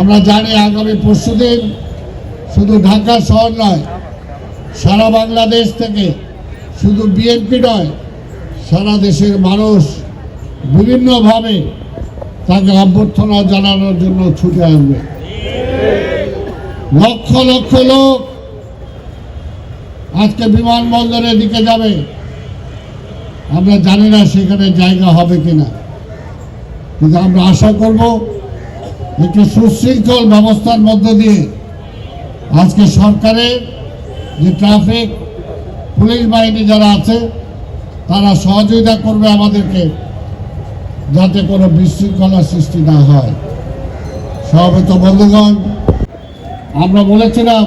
আমরা জানি আগামী পরশুদিন শুধু ঢাকা শহর নয়, সারা বাংলাদেশ থেকে শুধু বিএনপি নয়, সারা দেশের মানুষ বিভিন্নভাবে তাকে অভ্যর্থনা জানানোর জন্য ছুটে আসবে। লক্ষ লক্ষ লোক আজকে বিমানবন্দরের দিকে যাবে। আমরা জানি না সেখানে জায়গা হবে কিনা। কিন্তু আমরা আশা করব একটি সুশৃঙ্খল ব্যবস্থার মধ্য দিয়ে আজকে সরকারের যে ট্রাফিক, পুলিশ বাহিনী যারা আছে, তারা সহযোগিতা করবে আমাদেরকে যাতে কোনো বিশৃঙ্খলা সৃষ্টি না হয়। সহবেত বন্ধুগণ, আমরা বলেছিলাম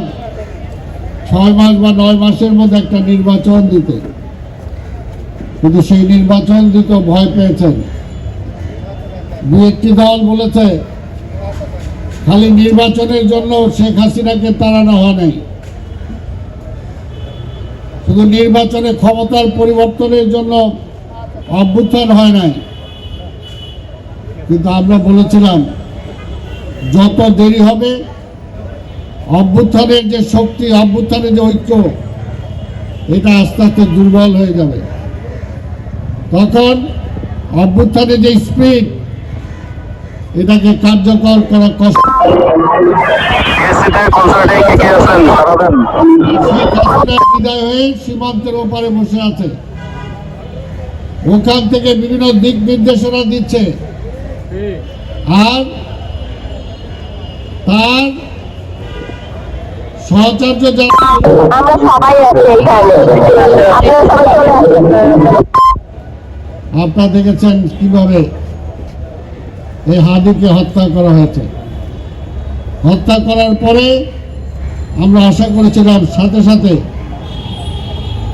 ছয় মাস বা নয় মাসের মধ্যে একটা নির্বাচন দিতে। কিন্তু সেই নির্বাচন দিতে ভয় পেয়েছেন। দু একটি দল বলেছে খালি নির্বাচনের জন্য শেখ হাসিনাকে তাড়ানো হয় নাই। শুধু নির্বাচনে ক্ষমতার পরিবর্তনের জন্য অভ্যুত্থান হয় নাই। কিন্তু আমরা বলেছিলাম, যত দেরি হবে, অভ্যুত্থানের যে শক্তি, অভ্যুত্থানের যে ঐক্য, এটা আস্তে আস্তে দুর্বল হয়ে যাবে। তখন অভ্যুত্থানের যে স্পিড এটাকে কার্যকর করা কষ্ট। বিদায় হয়ে সীমান্তের ওপারে বসে আছে। ওখান থেকে বিভিন্ন দিক নির্দেশনা দিচ্ছে। আর তার সহচর্য আপনারা দেখেছেন কীভাবে এই হাদিকে হত্যা করা হয়েছে। হত্যা করার পরে আমরা আশা করেছিলাম সাথে সাথে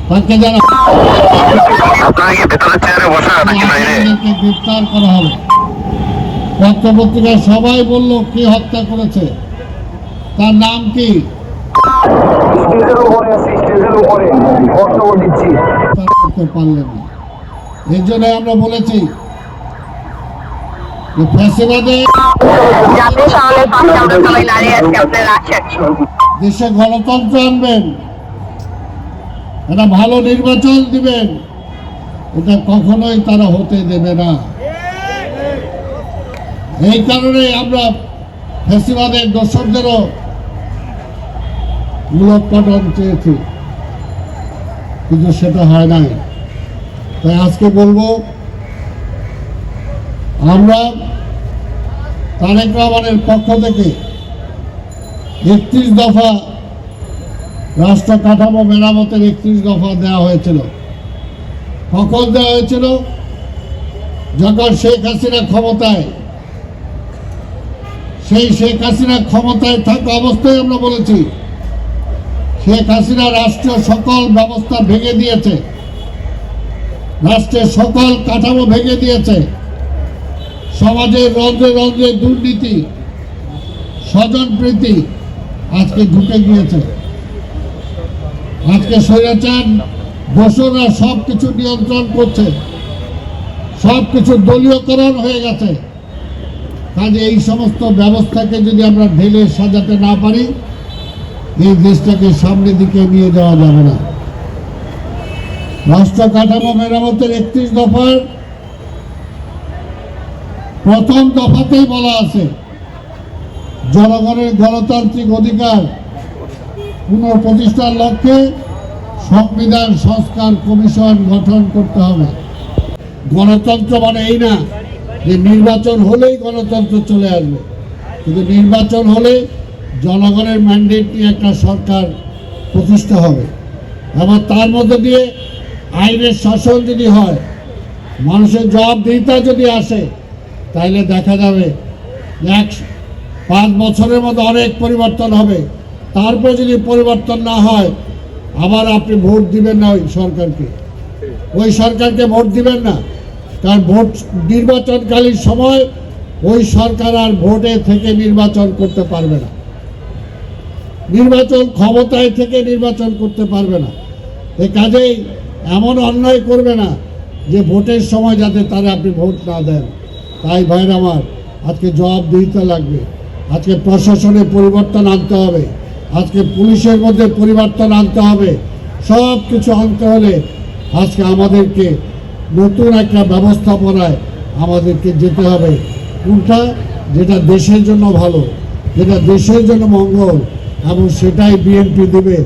তাকে যারা গ্রেফতার করা হবে। পত্রপত্রিকায় সবাই বলল কে হত্যা করেছে? তার নাম কি? পারলেন না। এই জন্য আমরা বলেছি যে ফ্যাসিবাদে জাতীয় সনদের পাশে আমরা সবাই দাঁড়িয়ে আছি আপনারা আসেন দেশে গণতন্ত্র আনবেন একটা ভালো নির্বাচন দিবেন এটা কখনোই তারা হতে দেবে না। এই কারণে আমরা ফেসিবাদের দর্শকদেরও মূলোৎপাটন চেয়েছি কিন্তু সেটা হয় নাই। তাই আজকে বলব আমরা তারেক রহমানের পক্ষ থেকে একত্রিশ দফা রাষ্ট্র কাঠামো মেরামতের একত্রিশ দফা দেওয়া হয়েছিল। কখন দেওয়া হয়েছিল? যখন শেখ হাসিনা ক্ষমতায় সেই শেখ হাসিনা ক্ষমতায় থাকা অবস্থায় আমরা বলেছি, শেখ হাসিনা রাষ্ট্রীয় সকল ব্যবস্থা ভেঙে দিয়েছে। রাষ্ট্রের সকল কাঠামো ভেঙে দিয়েছে। সমাজের রন্ধ্রে রন্ধ্রে দুর্নীতি, স্বজন প্রীতি আজকে ঢুকে গিয়েছে। আজকে স্বৈরাচার দোসররা সব কিছু নিয়ন্ত্রণ করছে সব কিছু দলীয়করণ হয়ে গেছে। কাজে এই সমস্ত ব্যবস্থাকে যদি আমরা ঢেলে সাজাতে না পারি, এই দেশটাকে সামনের দিকে নিয়ে যাওয়া যাবে না। রাষ্ট্র কাঠামো মেরামতের একত্রিশ দফার প্রথম দফাতেই বলা আছে, জনগণের গণতান্ত্রিক অধিকার পুনঃপ্রতিষ্ঠার লক্ষ্যে সংবিধান সংস্কার কমিশন গঠন করতে হবে। গণতন্ত্র মানে এই না যে নির্বাচন হলেই গণতন্ত্র চলে আসবে। কিন্তু নির্বাচন হলে জনগণের ম্যান্ডেট নিয়ে একটা সরকার প্রতিষ্ঠা হবে। এবং তার মধ্যে দিয়ে আইনের শাসন যদি হয়, মানুষের জবাবদিহিতা যদি আসে তাইলে দেখা যাবে। পাঁচ বছরের মধ্যে অনেক পরিবর্তন হবে। তারপর যদি পরিবর্তন না হয়, আবার আপনি ভোট দিবেন না ওই সরকারকে। ওই সরকারকে ভোট দিবেন না। কারণ ভোট নির্বাচনকালীন সময় ওই সরকার আর ভোটে থেকে নির্বাচন করতে পারবে না। নির্বাচন ক্ষমতায় থেকে নির্বাচন করতে পারবে না। এ কাজেই এমন অন্যায় করবে না যে ভোটের সময় যাতে তারা আপনি ভোট না দেন। তাই ভাইর আমার, আজকে জবাব দিতে লাগবে। আজকে প্রশাসনে পরিবর্তন আনতে হবে। আজকে পুলিশের মধ্যে পরিবর্তন আনতে হবে। সব কিছু আনতে হলে আজকে আমাদেরকে নতুন একটা ব্যবস্থাপনায় আমাদেরকে যেতে হবে। কোনটা? যেটা দেশের জন্য ভালো, যেটা দেশের জন্য মঙ্গল, এবং সেটাই বিএনপি দেবে।